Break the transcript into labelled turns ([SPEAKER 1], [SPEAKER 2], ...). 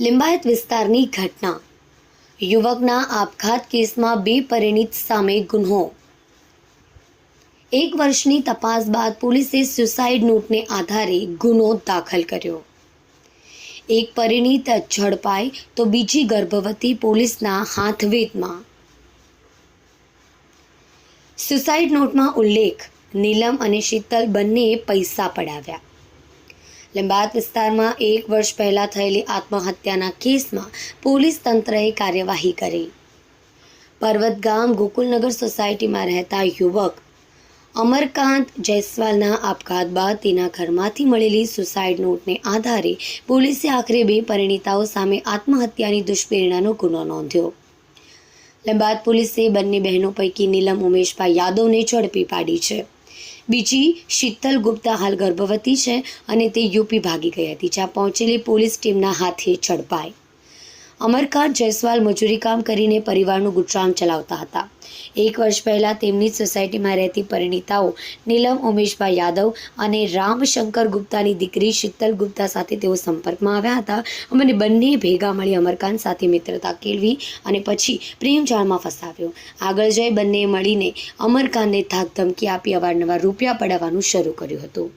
[SPEAKER 1] લિંબાયત વિસ્તારની ઘટના. યુવકના આપઘાત કેસમાં બે પરિણીત સામે ગુન્હો. એક વર્ષની તપાસ બાદ પોલીસે સુસાઇડ નોટને આધારે ગુનો દાખલ કર્યો. એક પરિણીત ઝડપાઈ તો બીજી ગર્ભવતી પોલીસના હાથવેદમાં સુસાઇડ નોટમાં ઉલ્લેખ, નીલમ અને શીતલ બંનેએ પૈસા પડાવ્યા. લીંબાયત વિસ્તારમાં એક વર્ષ પહેલાં થયેલી આત્મહત્યાના કેસમાં પોલીસ તંત્રએ કાર્યવાહી કરી. પર્વત ગામ ગોકુલનગર સોસાયટીમાં રહેતા યુવક અમરકાંત જયસ્વાલના આપઘાત બાદ તેના ઘરમાંથી મળેલી સુસાઇડ નોટને આધારે પોલીસે આખરે બે પરિણીતાઓ સામે આત્મહત્યાની દુષ્પ્રેરણાનો ગુનો નોંધ્યો. લીંબાયત પોલીસે બંને બહેનો પૈકી નીલમ ઉમેશભાઈ યાદવને ઝડપી પાડી છે. બીજી શીતલ ગુપ્તા હાલ ગર્ભવતી છે અને તે યુપી ભાગી ગઈ હતી, જ્યાં પહોંચેલી પોલીસ ટીમના હાથે ઝડપાઈ. અમરકાંત જયસ્વાલ મજૂરી કામ કરીને પરિવારનું ગુજરાન ચલાવતા હતા. એક વર્ષ પહેલાં તેમની સોસાયટીમાં રહેતી પરિણીતાઓ નીલમ ઉમેશભાઈ યાદવ અને રામશંકર ગુપ્તાની દીકરી શીતલ ગુપ્તા સાથે તેઓ સંપર્કમાં આવ્યા હતા. અને બંને ભેગા મળી અમરકાંત સાથે મિત્રતા કેળવી અને પછી પ્રેમ જાળમાં ફસાવ્યો. આગળ જઈ બંને મળીને અમરકાંતને ધાક ધમકી આપી અવારનવાર રૂપિયા પડાવવાનું શરૂ કર્યું હતું.